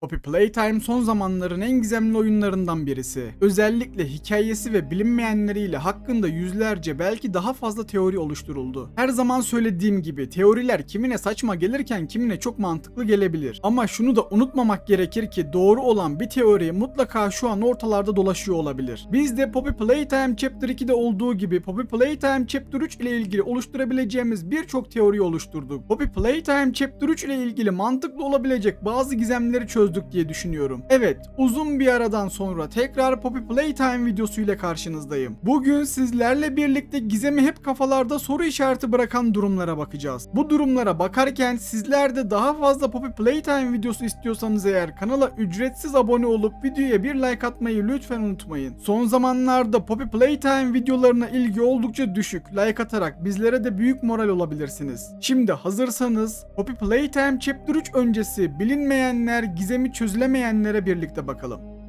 Poppy Playtime son zamanların en gizemli oyunlarından birisi. Özellikle hikayesi ve bilinmeyenleriyle hakkında yüzlerce belki daha fazla teori oluşturuldu. Her zaman söylediğim gibi teoriler kimine saçma gelirken kimine çok mantıklı gelebilir. Ama şunu da unutmamak gerekir ki doğru olan bir teori mutlaka şu an ortalarda dolaşıyor olabilir. Biz de Poppy Playtime Chapter 2'de olduğu gibi Poppy Playtime Chapter 3 ile ilgili oluşturabileceğimiz birçok teori oluşturduk. Poppy Playtime Chapter 3 ile ilgili mantıklı olabilecek bazı gizemleri çözdük diye düşünüyorum. Evet, uzun bir aradan sonra tekrar Poppy Playtime videosu ile karşınızdayım. Bugün sizlerle birlikte gizemi hep kafalarda soru işareti bırakan durumlara bakacağız. Bu durumlara bakarken sizler de daha fazla Poppy Playtime videosu istiyorsanız eğer kanala ücretsiz abone olup videoya bir like atmayı lütfen unutmayın. Son zamanlarda Poppy Playtime videolarına ilgi oldukça düşük. Like atarak bizlere de büyük moral olabilirsiniz. Şimdi hazırsanız Poppy Playtime Chapter 3 öncesi bilinmeyenler, gizemi çözülemeyenlere birlikte bakalım.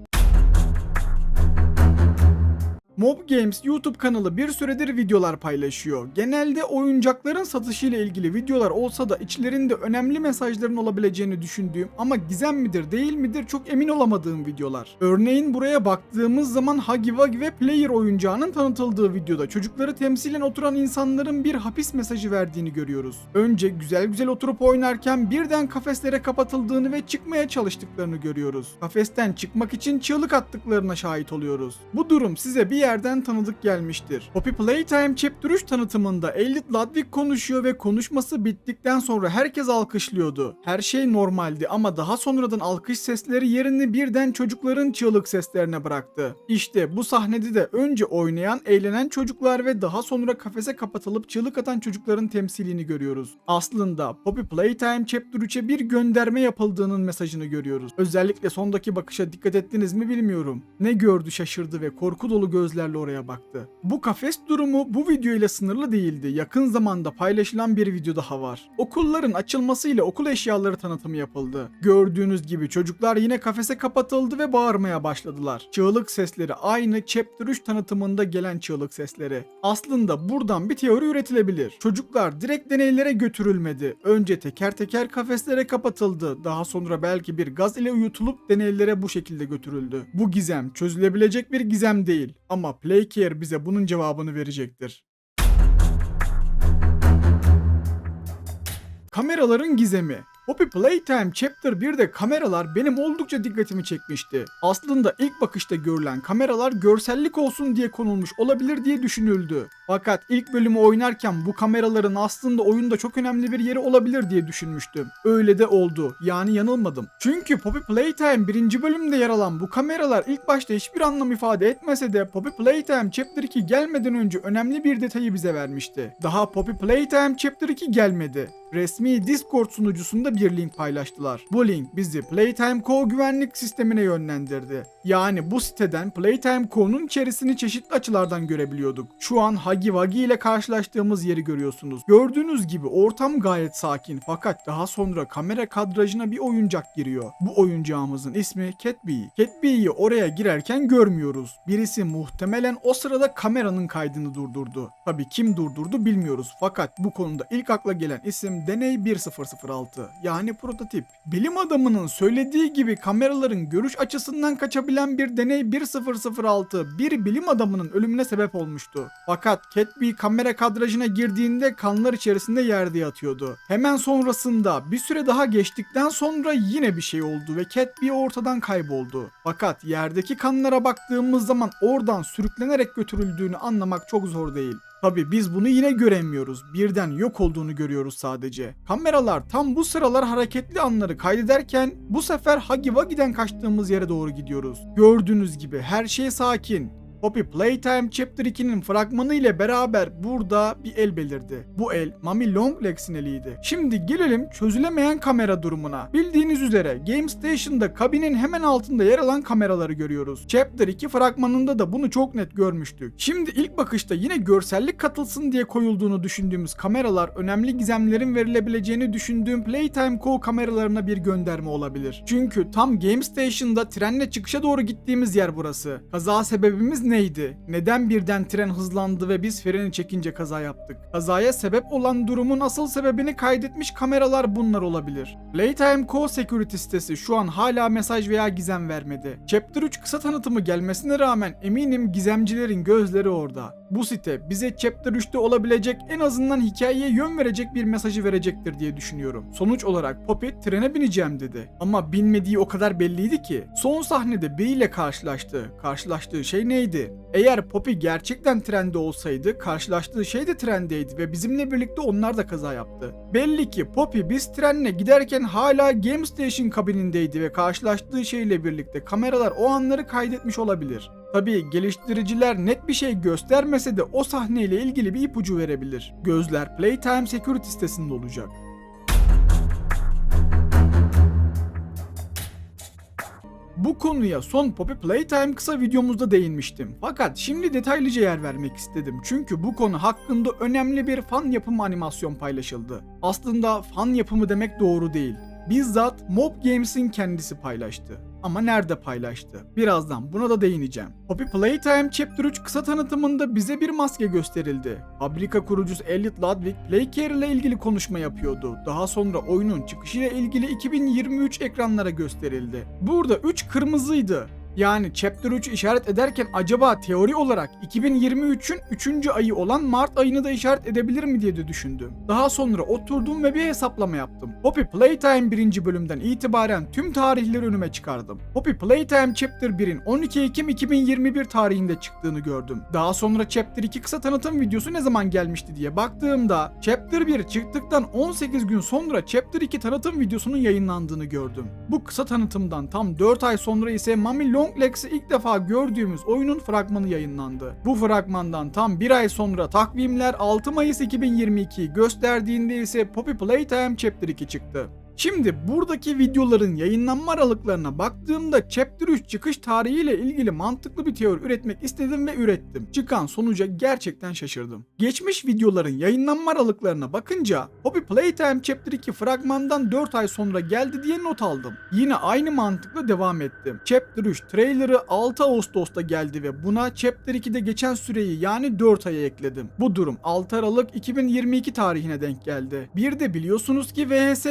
Mob Games YouTube kanalı bir süredir videolar paylaşıyor. Genelde oyuncakların satışıyla ilgili videolar olsa da içlerinde önemli mesajların olabileceğini düşündüğüm ama gizem midir değil midir çok emin olamadığım videolar. Örneğin buraya baktığımız zaman Huggy Wuggy ve Player oyuncağının tanıtıldığı videoda çocukları temsilen oturan insanların bir hapis mesajı verdiğini görüyoruz. Önce güzel güzel oturup oynarken birden kafeslere kapatıldığını ve çıkmaya çalıştıklarını görüyoruz. Kafesten çıkmak için çığlık attıklarına şahit oluyoruz. Bu durum size bir yerden tanıdık gelmiştir. Poppy Playtime Chapter 3 tanıtımında Elliot Ludwig konuşuyor ve konuşması bittikten sonra herkes alkışlıyordu. Her şey normaldi ama daha sonradan alkış sesleri yerini birden çocukların çığlık seslerine bıraktı. İşte bu sahnede de önce oynayan, eğlenen çocuklar ve daha sonra kafese kapatılıp çığlık atan çocukların temsilini görüyoruz. Aslında Poppy Playtime Chapter 3'e bir gönderme yapıldığının mesajını görüyoruz. Özellikle sondaki bakışa dikkat ettiniz mi bilmiyorum. Ne gördü şaşırdı ve korku dolu gözlerle oraya baktı. Bu kafes durumu bu video ile sınırlı değildi. Yakın zamanda paylaşılan bir video daha var. Okulların açılmasıyla okul eşyaları tanıtımı yapıldı. Gördüğünüz gibi çocuklar yine kafese kapatıldı ve bağırmaya başladılar. Çığlık sesleri aynı Chapter 3 tanıtımında gelen çığlık sesleri. Aslında buradan bir teori üretilebilir. Çocuklar direkt deneylere götürülmedi. Önce teker teker kafeslere kapatıldı. Daha sonra belki bir gaz ile uyutulup deneylere bu şekilde götürüldü. Bu gizem çözülebilecek bir gizem değil. Ama Playcare bize bunun cevabını verecektir. Kameraların gizemi Poppy Playtime Chapter 1'de kameralar benim oldukça dikkatimi çekmişti. Aslında ilk bakışta görülen kameralar görsellik olsun diye konulmuş olabilir diye düşünüldü. Fakat ilk bölümü oynarken bu kameraların aslında oyunda çok önemli bir yeri olabilir diye düşünmüştüm. Öyle de oldu. Yani yanılmadım. Çünkü Poppy Playtime 1. bölümde yer alan bu kameralar ilk başta hiçbir anlam ifade etmese de Poppy Playtime Chapter 2 gelmeden önce önemli bir detayı bize vermişti. Daha Poppy Playtime Chapter 2 gelmedi resmi Discord sunucusunda bir link paylaştılar. Bu link bizi Playtime Co güvenlik sistemine yönlendirdi. Yani bu siteden Playtime Co'nun içerisini çeşitli açılardan görebiliyorduk. Şu an Huggy Wuggy ile karşılaştığımız yeri görüyorsunuz. Gördüğünüz gibi ortam gayet sakin fakat daha sonra kamera kadrajına bir oyuncak giriyor. Bu oyuncağımızın ismi Catbee. Catbee'yi oraya girerken görmüyoruz. Birisi muhtemelen o sırada kameranın kaydını durdurdu. Tabi kim durdurdu bilmiyoruz fakat bu konuda ilk akla gelen isim Deney 1006 yani prototip. Bilim adamının söylediği gibi kameraların görüş açısından kaçabilen bir Deney 1006 bir bilim adamının ölümüne sebep olmuştu. Fakat Catbee kamera kadrajına girdiğinde kanlar içerisinde yerde yatıyordu. Hemen sonrasında bir süre daha geçtikten sonra yine bir şey oldu ve Catbee ortadan kayboldu. Fakat yerdeki kanlara baktığımız zaman oradan sürüklenerek götürüldüğünü anlamak çok zor değil. Tabi biz bunu yine göremiyoruz. Birden yok olduğunu görüyoruz sadece. Kameralar tam bu sıralar hareketli anları kaydederken bu sefer Huggy Wuggy'den kaçtığımız yere doğru gidiyoruz. Gördüğünüz gibi her şey sakin. Poppy Playtime Chapter 2'nin fragmanı ile beraber burada bir el belirdi. Bu el Mami Longlegs'in eliydi. Şimdi gelelim çözülemeyen kamera durumuna. Bildiğiniz üzere Game Station'da kabinin hemen altında yer alan kameraları görüyoruz. Chapter 2 fragmanında da bunu çok net görmüştük. Şimdi ilk bakışta yine görsellik katılsın diye koyulduğunu düşündüğümüz kameralar önemli gizemlerin verilebileceğini düşündüğüm Playtime Co kameralarına bir gönderme olabilir. Çünkü tam Game Station'da trenle çıkışa doğru gittiğimiz yer burası. Kaza sebebimiz neydi? Neden birden tren hızlandı ve biz freni çekince kaza yaptık? Kazaya sebep olan durumun asıl sebebini kaydetmiş kameralar bunlar olabilir. Playtime Co Security sitesi şu an hala mesaj veya gizem vermedi. Chapter 3 kısa tanıtımı gelmesine rağmen eminim gizemcilerin gözleri orada. Bu site bize Chapter 3'te olabilecek en azından hikayeye yön verecek bir mesajı verecektir diye düşünüyorum. Sonuç olarak Poppy trene bineceğim dedi. Ama binmediği o kadar belliydi ki. Son sahnede biriyle karşılaştı. Karşılaştığı şey neydi? Eğer Poppy gerçekten trende olsaydı karşılaştığı şey de trendeydi ve bizimle birlikte onlar da kaza yaptı. Belli ki Poppy biz trenle giderken hala Game Station kabinindeydi ve karşılaştığı şeyle birlikte kameralar o anları kaydetmiş olabilir. Tabii geliştiriciler net bir şey göstermese de o sahneyle ilgili bir ipucu verebilir. Gözler Playtime Security sitesinde olacak. Bu konuya son Poppy Playtime kısa videomuzda değinmiştim. Fakat şimdi detaylıca yer vermek istedim. Çünkü bu konu hakkında önemli bir fan yapımı animasyon paylaşıldı. Aslında fan yapımı demek doğru değil. Bizzat Mob Games'in kendisi paylaştı. Ama nerede paylaştı? Birazdan buna da değineceğim. Poppy Playtime Chapter 3 kısa tanıtımında bize bir maske gösterildi. Fabrika kurucusu Elliot Ludwig Playcare ile ilgili konuşma yapıyordu. Daha sonra oyunun çıkışıyla ilgili 2023 ekranlara gösterildi. Burada 3 kırmızıydı. Yani Chapter 3 işaret ederken acaba teori olarak 2023'ün 3. ayı olan Mart ayını da işaret edebilir mi diye de düşündüm. Daha sonra oturdum ve bir hesaplama yaptım. Poppy Playtime 1. bölümden itibaren tüm tarihleri önüme çıkardım. Poppy Playtime Chapter 1'in 12 Ekim 2021 tarihinde çıktığını gördüm. Daha sonra Chapter 2 kısa tanıtım videosu ne zaman gelmişti diye baktığımda Chapter 1 çıktıktan 18 gün sonra Chapter 2 tanıtım videosunun yayınlandığını gördüm. Bu kısa tanıtımdan tam 4 ay sonra ise Mami Longlex'i ilk defa gördüğümüz oyunun fragmanı yayınlandı. Bu fragmandan tam bir ay sonra takvimler 6 Mayıs 2022'yi gösterdiğinde ise Poppy Playtime Chapter 2 çıktı. Şimdi buradaki videoların yayınlanma aralıklarına baktığımda Chapter 3 çıkış tarihiyle ilgili mantıklı bir teori üretmek istedim ve ürettim. Çıkan sonuca gerçekten şaşırdım. Geçmiş videoların yayınlanma aralıklarına bakınca Poppy Playtime Chapter 2 fragmandan 4 ay sonra geldi diye not aldım. Yine aynı mantıkla devam ettim. Chapter 3 trailerı 6 Ağustos'ta geldi ve buna Chapter 2'de geçen süreyi yani 4 aya ekledim. Bu durum 6 Aralık 2022 tarihine denk geldi. Bir de biliyorsunuz ki VHS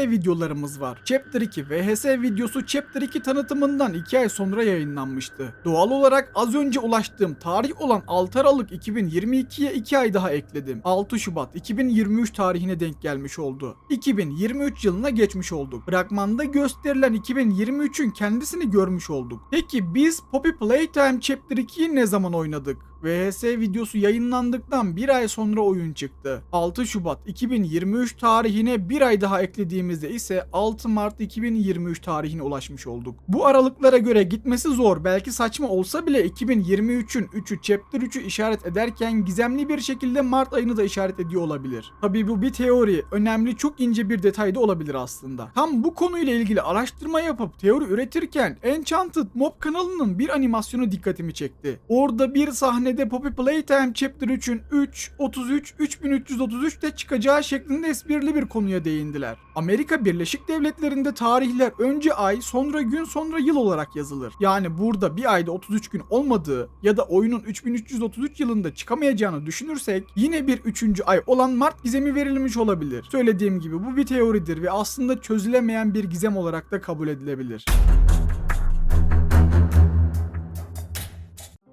videolarımız var. Chapter 2 VHS videosu Chapter 2 tanıtımından 2 ay sonra yayınlanmıştı. Doğal olarak az önce ulaştığım tarih olan 6 Aralık 2022'ye 2 ay daha ekledim. 6 Şubat 2023 tarihine denk gelmiş oldu. 2023 yılına geçmiş olduk. Fragmanda gösterilen 2023'ün kendisini görmüş olduk. Peki biz Poppy Playtime Chapter 2'yi ne zaman oynadık? VHS videosu yayınlandıktan bir ay sonra oyun çıktı. 6 Şubat 2023 tarihine bir ay daha eklediğimizde ise 6 Mart 2023 tarihine ulaşmış olduk. Bu aralıklara göre gitmesi zor belki saçma olsa bile 2023'ün 3'ü Chapter 3'ü işaret ederken gizemli bir şekilde Mart ayını da işaret ediyor olabilir. Tabii bu bir teori, önemli çok ince bir detay da olabilir aslında. Tam bu konuyla ilgili araştırma yapıp teori üretirken Enchanted Mob kanalının bir animasyonu dikkatimi çekti. Orada bir sahne sahnede Poppy Playtime Chapter 3'ün 3, 33, 3333'te çıkacağı şeklinde esprili bir konuya değindiler. Amerika Birleşik Devletleri'nde tarihler önce ay, sonra gün, sonra yıl olarak yazılır. Yani burada bir ayda 33 gün olmadığı ya da oyunun 3333 yılında çıkamayacağını düşünürsek yine bir 3. ay olan Mart gizemi verilmiş olabilir. Söylediğim gibi bu bir teoridir ve aslında çözülemeyen bir gizem olarak da kabul edilebilir.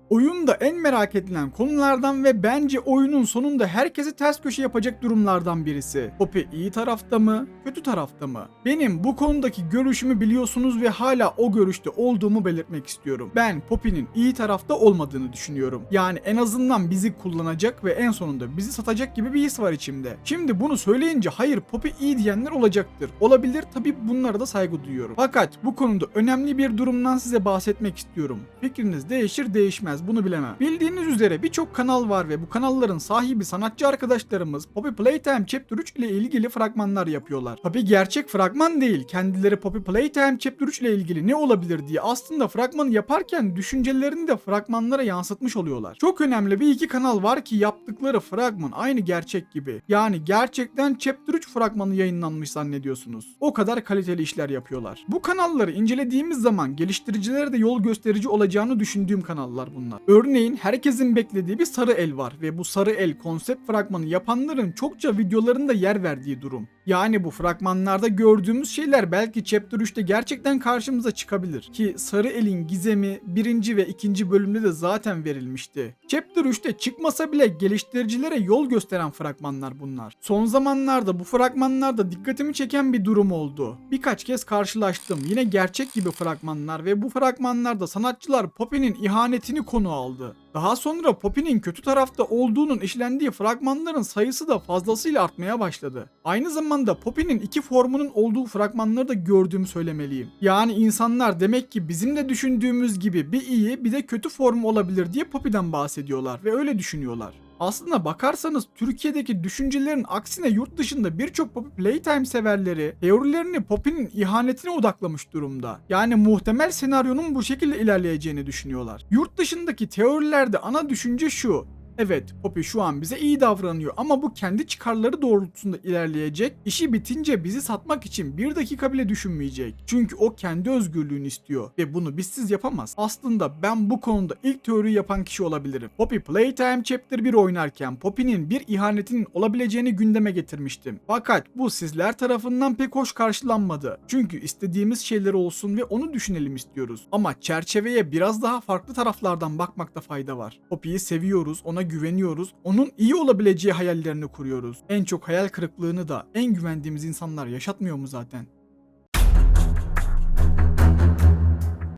Oyunda en merak edilen konulardan ve bence oyunun sonunda herkesi ters köşe yapacak durumlardan birisi. Poppy iyi tarafta mı, kötü tarafta mı? Benim bu konudaki görüşümü biliyorsunuz ve hala o görüşte olduğumu belirtmek istiyorum. Ben Poppy'nin iyi tarafta olmadığını düşünüyorum. Yani en azından bizi kullanacak ve en sonunda bizi satacak gibi bir his var içimde. Şimdi bunu söyleyince hayır Poppy iyi diyenler olacaktır. Olabilir tabi bunlara da saygı duyuyorum. Fakat bu konuda önemli bir durumdan size bahsetmek istiyorum. Fikriniz değişir değişmez bunu bilemem. Bildiğiniz üzere birçok kanal var ve bu kanalların sahibi sanatçı arkadaşlarımız Poppy Playtime Chapter 3 ile ilgili fragmanlar yapıyorlar. Tabi gerçek fragman değil. Kendileri Poppy Playtime Chapter 3 ile ilgili ne olabilir diye aslında fragmanı yaparken düşüncelerini de fragmanlara yansıtmış oluyorlar. Çok önemli bir iki kanal var ki yaptıkları fragman aynı gerçek gibi. Yani gerçekten Chapter 3 fragmanı yayınlanmış zannediyorsunuz. O kadar kaliteli işler yapıyorlar. Bu kanalları incelediğimiz zaman geliştiricilere de yol gösterici olacağını düşündüğüm kanallar bunlar. Fragmanlar. Örneğin herkesin beklediği bir sarı el var ve bu sarı el konsept fragmanı yapanların çokça videolarında yer verdiği durum. Yani bu fragmanlarda gördüğümüz şeyler belki Chapter 3'te gerçekten karşımıza çıkabilir. Ki Sarı El'in gizemi birinci ve ikinci bölümde de zaten verilmişti. Chapter 3'te çıkmasa bile geliştiricilere yol gösteren fragmanlar bunlar. Son zamanlarda bu fragmanlarda dikkatimi çeken bir durum oldu. Birkaç kez karşılaştım. Yine gerçek gibi fragmanlar ve bu fragmanlarda sanatçılar Poppy'nin ihanetini konu aldı. Daha sonra Poppy'nin kötü tarafta olduğunun işlendiği fragmanların sayısı da fazlasıyla artmaya başladı. Aynı zamanda Poppy'nin iki formunun olduğu fragmanları da gördüğümü söylemeliyim. Yani insanlar demek ki bizim de düşündüğümüz gibi bir iyi bir de kötü formu olabilir diye Poppy'den bahsediyorlar ve öyle düşünüyorlar. Aslına bakarsanız Türkiye'deki düşüncelerin aksine yurt dışında birçok Poppy Playtime severleri teorilerini Poppy'nin ihanetine odaklamış durumda. Yani muhtemel senaryonun bu şekilde ilerleyeceğini düşünüyorlar. Yurt dışındaki teorilerde ana düşünce şu. Evet, Poppy şu an bize iyi davranıyor ama bu kendi çıkarları doğrultusunda ilerleyecek. İşi bitince bizi satmak için bir dakika bile düşünmeyecek. Çünkü o kendi özgürlüğünü istiyor ve bunu bizsiz yapamaz. Aslında ben bu konuda ilk teoriyi yapan kişi olabilirim. Poppy Playtime Chapter 1 oynarken Poppy'nin bir ihanetinin olabileceğini gündeme getirmiştim. Fakat bu sizler tarafından pek hoş karşılanmadı. Çünkü istediğimiz şeyler olsun ve onu düşünelim istiyoruz. Ama çerçeveye biraz daha farklı taraflardan bakmakta fayda var. Poppy'yi seviyoruz, ona güveniyoruz, onun iyi olabileceği hayallerini kuruyoruz. En çok hayal kırıklığını da en güvendiğimiz insanlar yaşatmıyor mu zaten?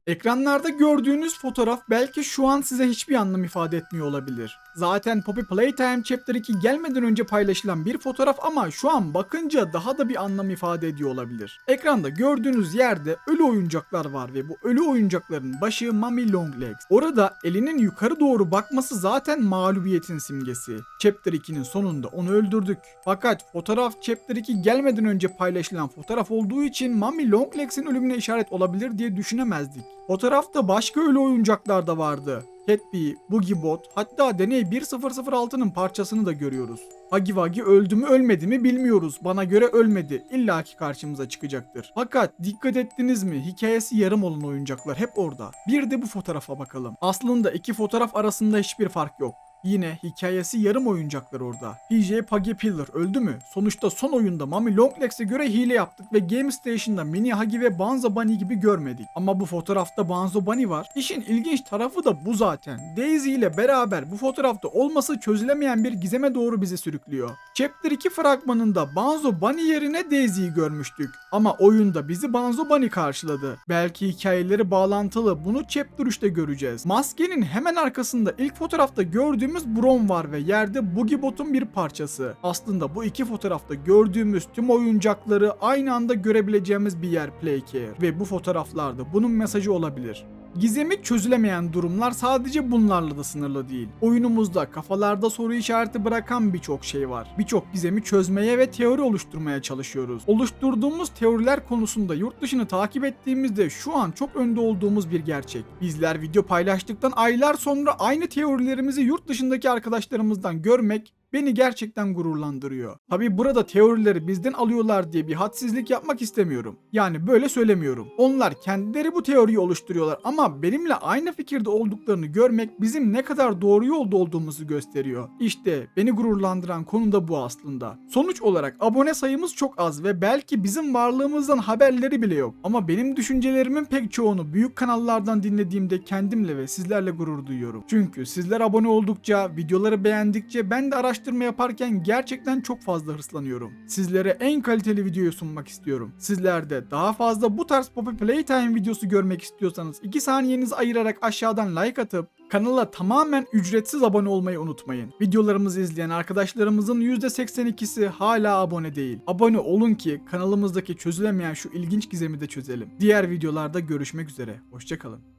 Ekranlarda gördüğünüz fotoğraf belki şu an size hiçbir anlam ifade etmiyor olabilir. Zaten Poppy Playtime Chapter 2 gelmeden önce paylaşılan bir fotoğraf ama şu an bakınca daha da bir anlam ifade ediyor olabilir. Ekranda gördüğünüz yerde ölü oyuncaklar var ve bu ölü oyuncakların başı Mummy Longlegs. Orada elinin yukarı doğru bakması zaten mağlubiyetin simgesi. Chapter 2'nin sonunda onu öldürdük. Fakat fotoğraf Chapter 2 gelmeden önce paylaşılan fotoğraf olduğu için Mummy Longlegs'in ölümüne işaret olabilir diye düşünemezdik. Fotoğrafta başka ölü oyuncaklar da vardı. Catbee, Boogie Bot, hatta Deney 1006'nın parçasını da görüyoruz. Huggy Wuggy öldü mü ölmedi mi bilmiyoruz. Bana göre ölmedi. İlla ki karşımıza çıkacaktır. Fakat dikkat ettiniz mi? Hikayesi yarım olan oyuncaklar hep orada. Bir de bu fotoğrafa bakalım. Aslında iki fotoğraf arasında hiçbir fark yok. Yine hikayesi yarım oyuncaklar orada. PJ Puggy Pillar öldü mü? Sonuçta son oyunda Mami Longlegs'e göre hile yaptık ve Game Station'da Mini Huggy ve Banzo Bunny gibi görmedik. Ama bu fotoğrafta Banzo Bunny var. İşin ilginç tarafı da bu zaten. Daisy ile beraber bu fotoğrafta olması çözülemeyen bir gizeme doğru bizi sürüklüyor. Chapter 2 fragmanında Banzo Bunny yerine Daisy'yi görmüştük. Ama oyunda bizi Banzo Bunny karşıladı. Belki hikayeleri bağlantılı bunu Chapter 3'te göreceğiz. Maskenin hemen arkasında ilk fotoğrafta gördüğümüz Brom var ve yerde Boogie Bot'un bir parçası. Aslında bu iki fotoğrafta gördüğümüz tüm oyuncakları aynı anda görebileceğimiz bir yer Playcare. Ve bu fotoğraflarda bunun mesajı olabilir. Gizemi çözülemeyen durumlar sadece bunlarla da sınırlı değil. Oyunumuzda kafalarda soru işareti bırakan birçok şey var. Birçok gizemi çözmeye ve teori oluşturmaya çalışıyoruz. Oluşturduğumuz teoriler konusunda yurt dışını takip ettiğimizde şu an çok önde olduğumuz bir gerçek. Bizler video paylaştıktan aylar sonra aynı teorilerimizi yurt dışındaki arkadaşlarımızdan görmek beni gerçekten gururlandırıyor. Tabi burada teorileri bizden alıyorlar diye bir hadsizlik yapmak istemiyorum. Yani böyle söylemiyorum. Onlar kendileri bu teoriyi oluşturuyorlar ama benimle aynı fikirde olduklarını görmek bizim ne kadar doğru yolda olduğumuzu gösteriyor. İşte beni gururlandıran konu da bu aslında. Sonuç olarak abone sayımız çok az ve belki bizim varlığımızdan haberleri bile yok. Ama benim düşüncelerimin pek çoğunu büyük kanallardan dinlediğimde kendimle ve sizlerle gurur duyuyorum. Çünkü sizler abone oldukça, videoları beğendikçe ben de araştırma yaparken gerçekten çok fazla hırslanıyorum. Sizlere en kaliteli videoyu sunmak istiyorum. Sizler de daha fazla bu tarz Poppy Playtime videosu görmek istiyorsanız 2 saniyenizi ayırarak aşağıdan like atıp Kanala tamamen ücretsiz abone olmayı unutmayın. Videolarımızı izleyen arkadaşlarımızın %82'si hala abone değil. Abone olun ki kanalımızdaki çözülemeyen şu ilginç gizemi de çözelim. Diğer videolarda görüşmek üzere. Hoşçakalın.